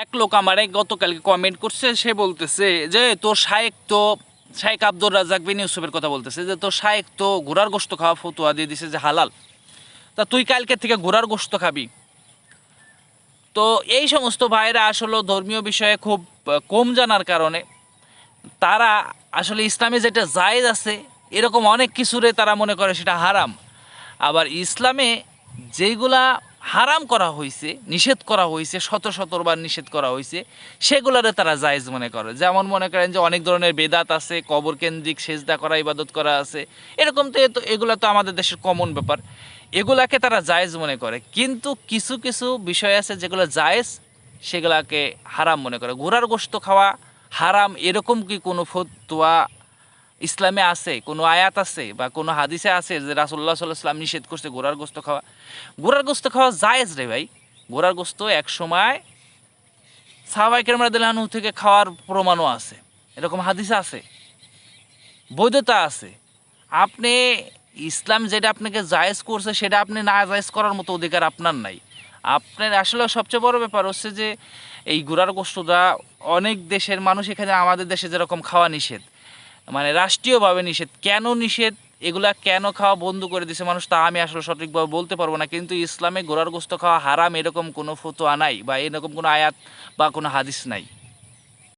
এক লোক আমারে গতকালকে কমেন্ট করছে, সে বলতেছে যে, তোর শায়েক তো, শায়েক আব্দুর রাজাক বিন ইউসুফের কথা বলতেছে যে, তোর শায়েক তো ঘোড়ার গোস্ত খাওয়া ফতুয়া দিয়ে দিছে যে হালাল। তা তুই কালকে থেকে ঘোড়ার গোস্ত খাবি? তো এই সমস্ত ভাইরা আসলে ধর্মীয় বিষয়ে খুব কম জানার কারণে তারা আসলে ইসলামে যেটা জায়েজ আছে, এরকম অনেক কিছুরে তারা মনে করে সেটা হারাম। আবার ইসলামে যেগুলা হারাম করা হয়েছে নিষেধ করা হয়েছে শত শতবার নিষেধ করা হয়েছে সেগুলারে তারা জায়েজ মনে করে। যেমন মনে করেন যে অনেক ধরনের বেদাত আছে, কবর কেন্দ্রিক সেজদা করা, ইবাদত করা আছে। এরকম তো এগুলা তো আমাদের দেশের কমন ব্যাপার। এগুলাকে তারা জায়েজ মনে করে। কিন্তু কিছু কিছু বিষয় আছে যেগুলো জায়েজ, সেগুলাকে হারাম মনে করে। ঘোড়ার গোস্ত খাওয়া হারাম, এরকম কি কোনো ফতোয়া ইসলামে আছে, কোনো আয়াত আছে বা কোনো হাদিসে আছে যে রাসুল্লাহ সাল্লাহ সাল্লাম নিষেধ করছে ঘোড়ার গোস্ত খাওয়া? ঘোড়ার গোস্ত খাওয়া জায়েজ রে ভাই। ঘোড়ার গোস্ত এক সময় সাহাবাই কেরমাদিল্লাহনু থেকে খাওয়ার প্রমাণও আছে। এরকম হাদিসে আছে। বৈধতা আছে। আপনি ইসলাম যেটা আপনাকে জায়েজ করছে সেটা আপনি না জায়েজ করার মতো অধিকার আপনার নাই। আপনার আসলে সবচেয়ে বড় ব্যাপার হচ্ছে যে এই গুড়ার গোস্তটা অনেক দেশের মানুষ এখানে আমাদের দেশে যেরকম খাওয়া নিষেধ। মানে রাষ্ট্রীয়ভাবে নিষেধ। কেন নিষেধ? এগুলা কেন খাওয়া বন্ধ করে দিছে মানুষ তা আমি আসলে সঠিকভাবে বলতে পারব না। কিন্তু ইসলামে গোড়ার গোস্ত খাওয়া হারাম এরকম কোনো ফতোয়া নাই বা এরকম কোনো আয়াত বা কোনো হাদিস নাই।